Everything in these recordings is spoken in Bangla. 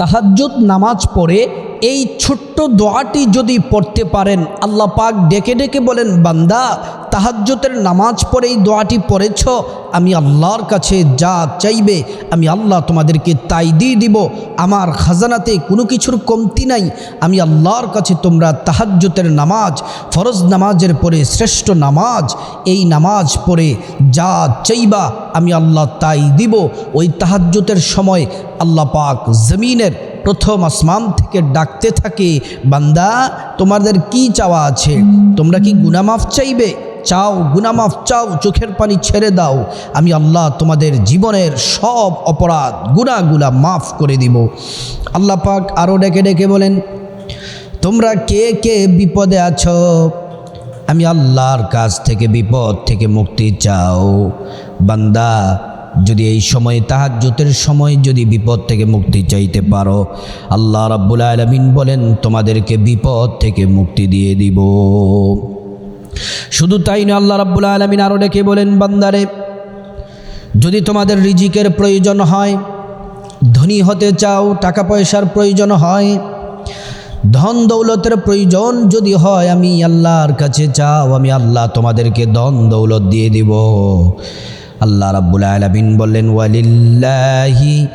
তাহাজ্জুদ নামাজ পড়ে এই ছোট্ট দোয়াটি যদি পড়তে পারেন, আল্লাহ পাক ডেকে ডেকে বলেন, বান্দা তাহাজ্জুতের নামাজ পড়ে এই দোয়াটি পড়েছ, আমি আল্লাহর কাছে যা চাইবে, আমি আল্লাহ তোমাদেরকে তাই দিয়ে দিব। আমার খাজানাতে কোনো কিছুর কমতি নাই, আমি আল্লাহর কাছে তোমরা তাহাজ্জুতের নামাজ, ফরজ নামাজের পরে শ্রেষ্ঠ নামাজ, এই নামাজ পড়ে যা চাইবা, আমি আল্লাহ তাই দিব। ওই তাহাজ্জুতের সময় আল্লাহ পাক জমিনের প্রথম আসমান থেকে ডাকতে থাকে, বান্দা, তোমাদের কি চাওয়া আছে? তোমরা কি গুনামাফ চাইবে? চাও, গুনামাফ চাও, চোখের পানি ছেড়ে দাও। আমি আল্লাহ তোমাদের জীবনের সব অপরাধ গুনাগুলা মাফ করে দিব। আল্লাহ পাক আরও ডেকে ডেকে বলেন, তোমরা কে কে বিপদে আছো? আমি আল্লাহর কাছ থেকে বিপদ থেকে মুক্তি চাও। বান্দা, যদি এই সময়, তাহাজ্জুতের সময় যদি বিপদ থেকে মুক্তি চাইতে পারো, আল্লাহ রাব্বুল আলমিন বলেন, তোমাদেরকে বিপদ থেকে মুক্তি দিয়ে দিব। শুধু তাই না আল্লাহ রাব্বুল আলমিন আরও ডেকে বলেন, বান্দারে, যদি তোমাদের রিজিকের প্রয়োজন হয়, ধনী হতে চাও টাকা পয়সার প্রয়োজন হয়, ধন দৌলতের প্রয়োজন যদি হয়, আমি আল্লাহর কাছে চাও, আমি আল্লাহ তোমাদেরকে ধন দৌলত দিয়ে দিব। আল্লাহ রাব্বুল আলামিন বললেন ওয়ালিল্লাহি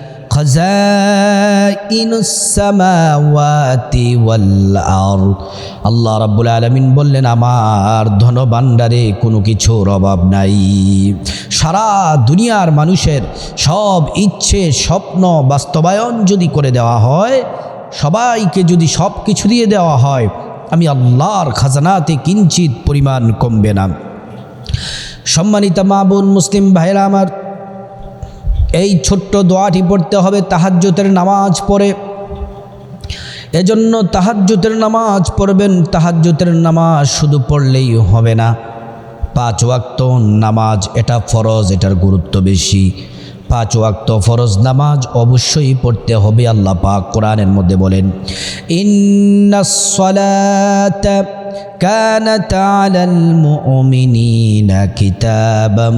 আল্লাহ রাব্বুল আলামিন বললেন, আমার ধনভাণ্ডারে কোনো কিছুর অভাব নাই। সারা দুনিয়ার মানুষের সব ইচ্ছে, স্বপ্ন বাস্তবায়ন যদি করে দেওয়া হয়, সবাইকে যদি সব কিছু দিয়ে দেওয়া হয়, আমি আল্লাহর খাজানাতে কিঞ্চিত পরিমাণ কমবে না। সম্মানিত মা বোন, মুসলিম ভাইরা আমার এই ছোট্ট দোয়াটি পড়তে হবে তাহাজ্জুতের নামাজ পড়ে। এজন্য তাহাজ্জুতের নামাজ পড়বেন তাহাজ্জুতের নামাজ শুধু পড়লেই হবে না। পাঁচ ওয়াক্ত নামাজ এটা ফরজ, এটার গুরুত্ব বেশি। পাঁচ ওয়াক্ত ফরজ নামাজ অবশ্যই পড়তে হবে, আল্লাহ পাক কোরআনের মধ্যে বলেন ইন্নাসসালাত كانت على المؤمنين كتابا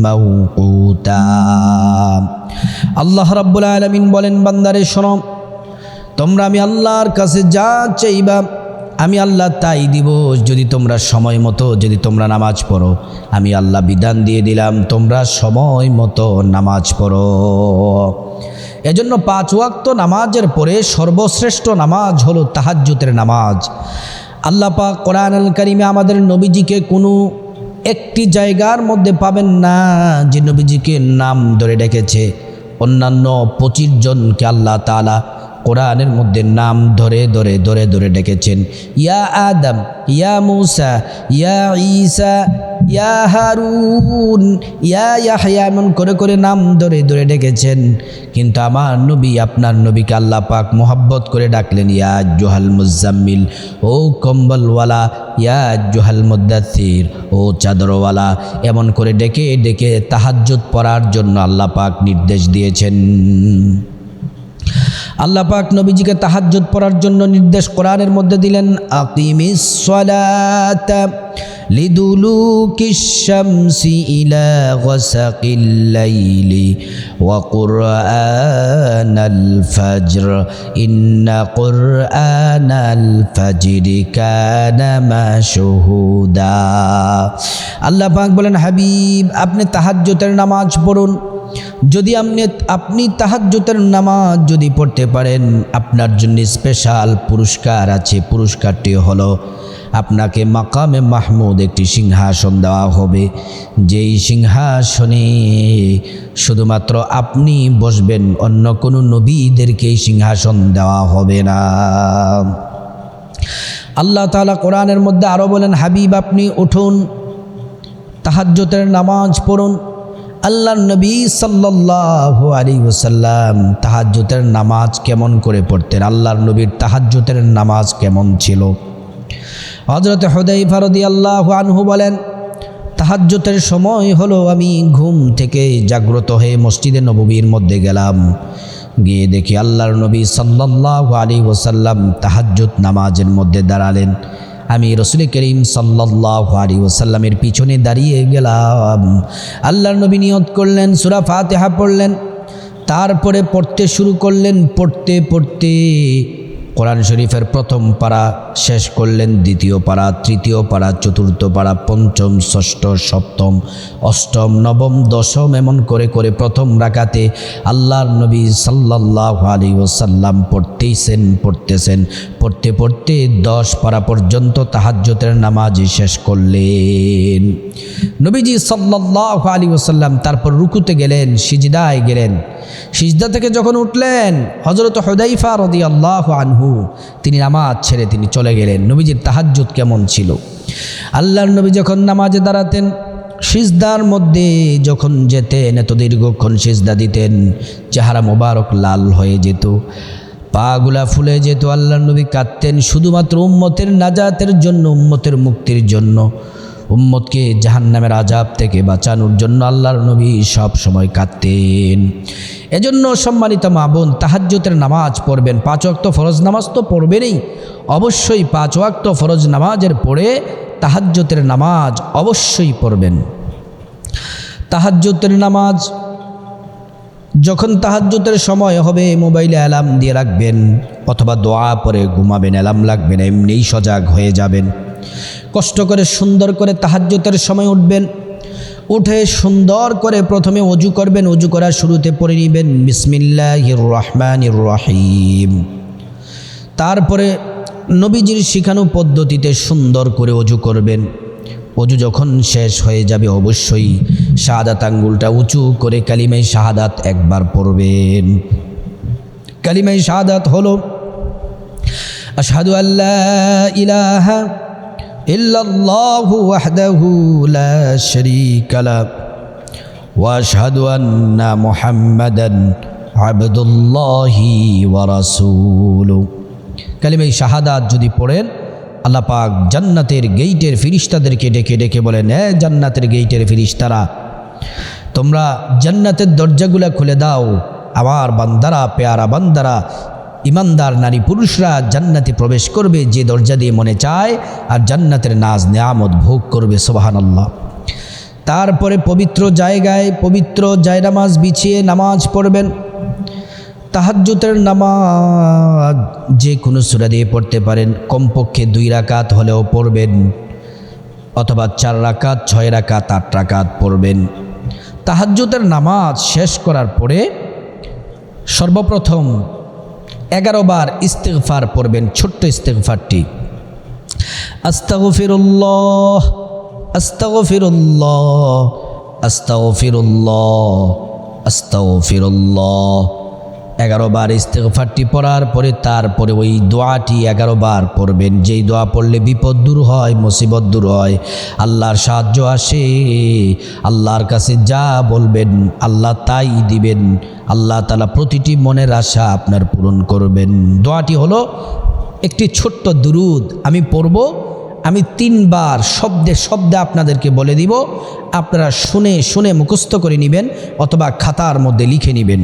موقوتا আল্লাহ রাব্বুল আলামিন বলেন বান্দারে শোনো তোমরা আমি আল্লাহর কাছে যা চাইবা আমি আল্লাহ তাই দিব যদি তোমরা সময় মতো যদি তোমরা নামাজ পড়ো আমি আল্লাহ বিধান দিয়ে দিলাম তোমরা সময় মতো নামাজ পড়ো এজন্য পাঁচ ওয়াক্ত নামাজের পরে সর্বশ্রেষ্ঠ নামাজ হলো তাহাজ্জুতের নামাজ আল্লাহ পাক কোরআন আল করিমে আমাদের নবীজিকে কোনো একটি জায়গার মধ্যে পাবেন না যে নবীজিকে নাম ধরে ডেকেছে। অন্যান্য পঁচিশ জনকে আল্লাহ তালা কোরআনের মধ্যে নাম ধরে ধরে ধরে ধরে ডেকেছেন। ইয়া আদম, ইয়া মুসা, ইয়া ঈসা, ইয়া হারুন, ইয়া ইয়াহয়া এমন করে করে নাম ধরে ধরে ডেকেছেন। কিন্তু আমার নবী, আপনার নবীকে আল্লাহ পাক মোহাব্বত করে ডাকলেন, ইয়া জোহাল মুজাম্মিল, ও কম্বলওয়ালা, ইয়া জোহাল মুদাথির ও চাদরওয়ালা। এমন করে ডেকে ডেকে তাহাজ্জুদ পড়ার জন্য আল্লাহ পাক নির্দেশ দিয়েছেন। আল্লাহ পাক নবীজিকে তাহাজ্জুদ পড়ার জন্য নির্দেশ কোরআনের মধ্যে দিলেন আকিমিস সালাত। শামসি ইলা গাসাকিল লাইলি ওয়া কুরআনাল ফাজর ইন্না কুরআনাল ফাজরি কানা মাশহুদা আল্লাহ পাক বলেন, হাবিব, আপনি তাহাজ্জুদের নামাজ পড়ুন। যদি আপনি আপনি তাহাজ্জুতের নামাজ যদি পড়তে পারেন, আপনার জন্য স্পেশাল পুরস্কার আছে। পুরস্কারটি হলো আপনাকে মাকামে মাহমুদ একটি সিংহাসন দেওয়া হবে। যেই সিংহাসনে শুধুমাত্র আপনি বসবেন, অন্য কোনো নবীদেরকে সিংহাসন দেওয়া হবে না। আল্লাহ তাআলা কোরআনের মধ্যে আরও বলেন, হাবিব আপনি উঠুন তাহাজ্জুতের নামাজ পড়ুন। আল্লাহ নবী সাল্লাহ আলী ওসাল্লাম তাহাজ্জুতের নামাজ কেমন করে পড়তেন? আল্লাহর নবীর তাহাজ্জুতের নামাজ কেমন ছিল? হজরত হদাই ফারদি আল্লাহ আনহু বলেন, তাহাজ্জুতের সময় হলো আমি ঘুম থেকে জাগ্রত হয়ে মসজিদে নববীর মধ্যে গেলাম। গিয়ে দেখি আল্লাহর নবী সাল্লাহ আলী ওসাল্লাম তাহাজ্জুদ নামাজের মধ্যে দাঁড়ালেন। আমি রসুল করিম সাল্লাহ আলী ওসাল্লামের পিছনে দাঁড়িয়ে গেলাম। আল্লাহর নবী নিয়ত করলেন, সুরা ফাতেহা পড়লেন। তারপরে পড়তে শুরু করলেন, পড়তে পড়তে কোরআন শরীফের প্রথম পাড়া শেষ করলেন, দ্বিতীয় পাড়া তৃতীয় পাড়া চতুর্থ পাড়া পঞ্চম, ষষ্ঠ, সপ্তম, অষ্টম, নবম, দশম, এমন করে করে প্রথম রাকাতে আল্লাহর নবী সাল্লাহ আলী ওসাল্লাম পড়তেইছেন, পড়তেছেন, পড়তে পড়তে দশ পাড়া পর্যন্ত তাহাজ্যতের নামাজ শেষ করলেন। নবীজি সাল্লাহ আলী ওসাল্লাম তারপর রুকুতে গেলেন, সিজদায় গেলেন। সিজদা থেকে যখন উঠলেন হজরত হদাইফা রদি আল্লাহ আনহু তিনি নামাজ ছেড়ে তিনি চলে গেলেন। নবীজির তাহাজ্জুদ কেমন ছিল? আল্লাহর নবী যখন নামাজে দাঁড়াতেন, সিজদার মধ্যে যখন যেতেন, এত দীর্ঘক্ষণ সিজদা দিতেন, চেহারা মোবারক লাল হয়ে যেত পাগুলা ফুলে যেত। আল্লাহ নবী কাঁদতেন শুধুমাত্র উম্মতের নাজাতের জন্য, উম্মতের মুক্তির জন্য। উম্মতকে জাহান্নামের আজাব থেকে বাঁচানোর জন্য আল্লাহর নবী সব সময় কাঁদতেন। এজন্য সম্মানিত মা বোন তাহাজ্যতের নামাজ পড়বেন। পাঁচ ওয়াক্ত ফরজ নামাজ তো পড়বেনই। অবশ্যই পাঁচ ওয়াক্ত ফরজ নামাজের পড়ে তাহাজ্যতের নামাজ অবশ্যই পড়বেন। তাহাজ্যতের নামাজ যখন তাহাজ্যতের সময় হবে, মোবাইলে অ্যালার্ম দিয়ে রাখবেন অথবা দোয়া পরে ঘুমাবেন, অ্যালার্ম লাগবে না, এমনিই সজাগ হয়ে যাবেন। কষ্ট করে সুন্দর করে তাহাজ্যতের সময় উঠবেন, উঠে সুন্দর করে প্রথমে অজু করবেন, অজু করার শুরুতে পড়ে নিবেন বিসমিল্লাহ রহমান রহিম তারপরে নবীজির শিখানো পদ্ধতিতে সুন্দর করে অজু করবেন। অজু যখন শেষ হয়ে যাবে, অবশ্যই শাহাদাত আঙ্গুলটা উঁচু করে কালিমাই শাহাদাত একবার পড়বেন। কালিমাই শাহাদাত হলো, আশহাদু আল্লাহ ইলাহা ইল্লাল্লাহু ওয়াহদাহু লা শারীকা লা ওয়া আশহাদু আন্না মুহাম্মাদান আবদুল্লাহি ওয়া রাসূলুহু কালিমাই শাহাদাত যদি পড়েন, আল্লাহ পাক জান্নাতের গেইটের ফিরিস্তাদেরকে ডেকে ডেকে বলেন, এ জান্নাতের গেইটের ফিরিস্তারা, তোমরা জান্নাতের দরজাগুলা খুলে দাও। আমার বান্দারা, পেয়ারা বান্দারা ইমানদার নারী পুরুষরা জান্নাতে প্রবেশ করবে যে দরজা দিয়ে মনে চায়, আর জান্নাতের নাজ নেয়ামত ভোগ করবে সোবাহান আল্লাহ তারপরে পবিত্র জায়গায় পবিত্র জায়নামাজ বিছিয়ে নামাজ পড়বেন। তাহাজ্জুতের নামাজ যে কোনো সুরা দিয়ে পড়তে পারেন। কমপক্ষে দুই রাকাত হলেও পড়বেন, অথবা চার রাকাত, ছয় রাকাত, আট রাকাত পড়বেন। তাহাজ্জুতের নামাজ শেষ করার পরে সর্বপ্রথম এগারো বার ইস্তেকফার পড়বেন ছোট্ট ইস্তেকফারটি আস্তাগফিরুল্লাহ আস্তাগফিরুল্লাহ আস্তাগফিরুল্লাহ আস্তাগফিরুল্লাহ। এগারো বার ইস্তেগফারটি পড়ার পরে তারপরে ওই দোয়াটি এগারো বার পড়বেন। যেই দোয়া পড়লে বিপদ দূর হয়, মুসিবত দূর হয়, আল্লাহর সাহায্য আসে। আল্লাহর কাছে যা বলবেন, আল্লাহ তাই দিবেন। আল্লাহ তালা প্রতিটি মনের আশা আপনার পূরণ করবেন। দোয়াটি হলো একটি ছোট্ট দুরুদ। আমি পড়ব, আমি তিনবার শব্দে শব্দে আপনাদেরকে বলে দিব। আপনারা শুনে শুনে মুখস্থ করে নেবেন অথবা খাতার মধ্যে লিখে নেবেন।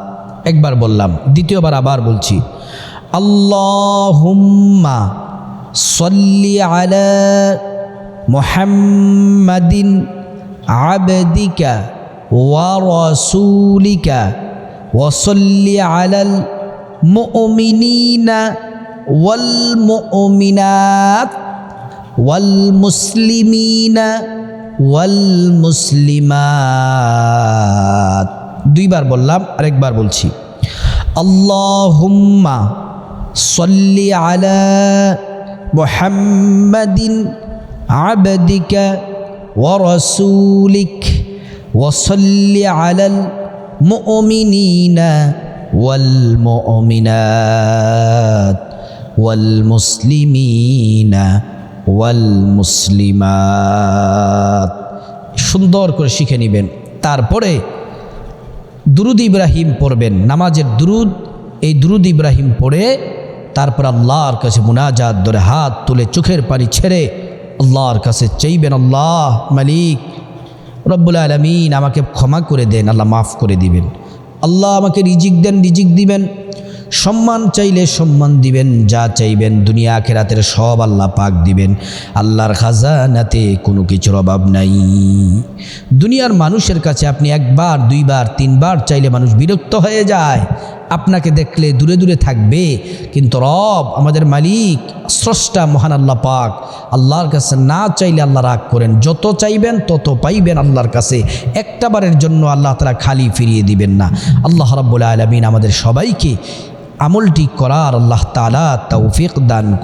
একবার বললাম, দ্বিতীয়বার আবার বলছি, আল্লাহুম্মা সল্লি আলা মুহাম্মাদিন আবদিকা ওয়া রাসূলিকা ওয়াসল্লি আলাল মুমিনিনা ওয়াল মুমিনাত ওয়াল মুসলিমিনা ওয়াল মুসলিমাত দুইবার বললাম আরেকবার বলছি আল্লাহুম্মা সল্লি আলা মুহাম্মাদিন আবদিকা ওয়া রাসূলিক وصل على المؤمنين والمؤمنات والمسلمين والمسلمات সুন্দর করে শিখে নেবেন তারপরে দুরুদ ইব্রাহিম পড়বেন। নামাজের দুরুদ, এই দুরুদ ইব্রাহিম পড়ে তারপর আল্লাহর কাছে মুনাজাত ধরে হাত তুলে চোখের পানি ছেড়ে আল্লাহর কাছে চাইবেন, আল্লাহ মালিক, রব্বুল আলমিন আমাকে ক্ষমা করে দেন, আল্লাহ মাফ করে দিবেন। আল্লাহ আমাকে রিজিক দেন, রিজিক দিবেন। সম্মান চাইলে সম্মান দিবেন, যা চাইবেন দুনিয়া আখেরাতের সব আল্লাহ পাক দিবেন। আল্লাহর খাজানাতে কোনো কিছুর অভাব নাই। দুনিয়ার মানুষের কাছে আপনি একবার, দুইবার, তিনবার চাইলে মানুষ বিরক্ত হয়ে যায়। আপনাকে দেখলে দূরে দূরে থাকবে, কিন্তু রব আমাদের মালিক, স্রষ্টা মহান আল্লাহ পাক, আল্লাহর কাছে না চাইলে আল্লাহ রাগ করেন। যত চাইবেন, তত পাইবেন আল্লাহর কাছে। একটা বারের জন্য আল্লাহ তারা খালি ফিরিয়ে দিবেন না। আল্লাহ রাব্বুল আলমিন আমাদের সবাইকে আমলটি করার আল্লাহ তালা তৌফিক দান